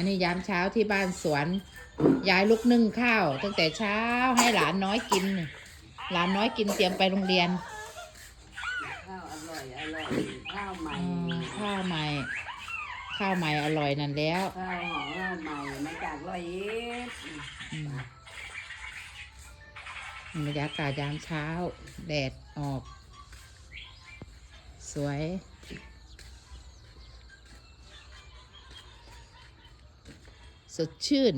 อันนี้ยามเช้าที่บ้านสวน ยายลุกนึ่งข้าว ตั้งแต่เช้าให้หลานน้อยกิน หลานน้อยกินเตรียมไปโรงเรียน ข้าวอร่อยอร่อยข้าวใหม่อืมข้าวใหม่ ข้าวใหม่อร่อยนั่นแล้วข้าวหอมข้าวใหม่มาจากร้อยเอ็ดอืมบรรยากาศยามเช้า แดดออก สวย สดชื่น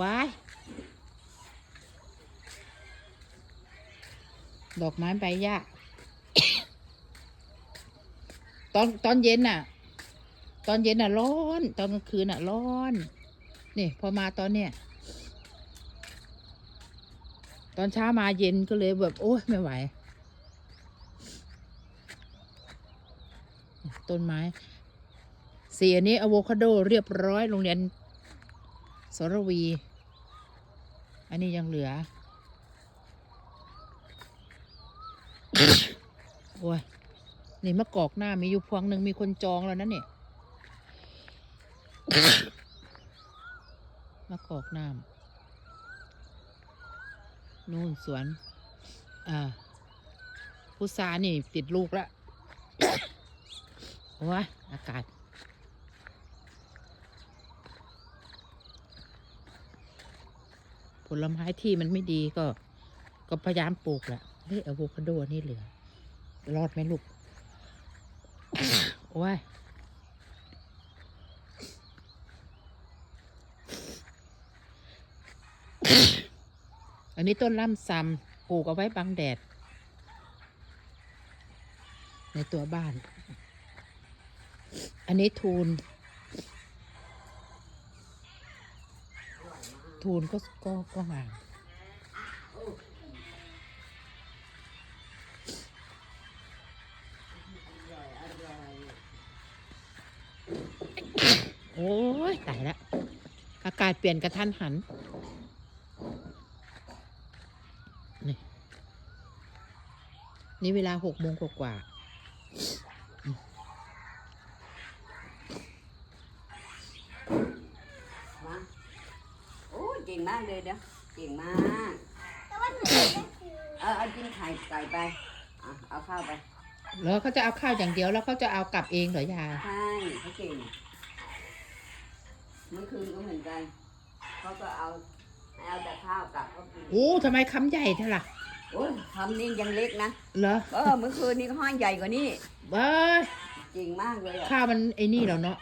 ว้ายดอกไม้ใบหญ้าตอนตอนเย็นน่ะ ตอนเย็นน่ะร้อน ตอนกลางคืนน่ะร้อน นี่ พอมาตอนเนี้ยตอนเช้ามาเย็นก็เลยแบบ โอ้ยไม่ไหว ต้นไม้สีอันนี้อะโวคาโดเรียบร้อยโรงเรียนสรวี อันนี้ยังเหลือ โอ้ย นี่มะกอกหน้ามีอยู่พวงหนึ่งมีคนจองแล้วนะเนี่ยมะกอกน้ำนู่นสวน อ่าพุทรานี่ติดลูกแล้ว โอ้ยอากาศผลไม้ที่มันไม่ดีก็ ก็พยายามปลูกแหละเฮ้ยอะโวคาโดนี่เหลือ รอดไหมลูก โอ้ยอันนี้ต้นล่ำซำปลูกเอาไว้บังแดด ในตัวบ้าน อันนี้ทูน ทูนก็ก็ก็งามโอ้ยตายละอากาศเปลี่ยนกระทันหัน นี่ นี่เวลาหกโมงกว่า มาโอ้ยเก่งมากเลยเด้อเก่งมาก แต่ว่าหนูไม่คือเออเอากินไข่ไก่ไปอะเอาข้าวไปๆแล้วเขาจะเอาข้าวอย่างเดียวแล้วเขาจะเอากลับเองเหรอยายใช่เขาเก่งเมื่อคืนก็เหมือนกันเขาก็เอาเอาแต่ข้าวกลับเขากินโอ้ทำไมคำใหญ่เท่าล่ะโอ้ยทำนี่ยังเล็กนะเหรอเออเมื่อคืนนี้ก็ห้อยใหญ่กว่านี้เว้ยจริงมากเลยอะข้าวมันไอ้นี่แล้วเนาะ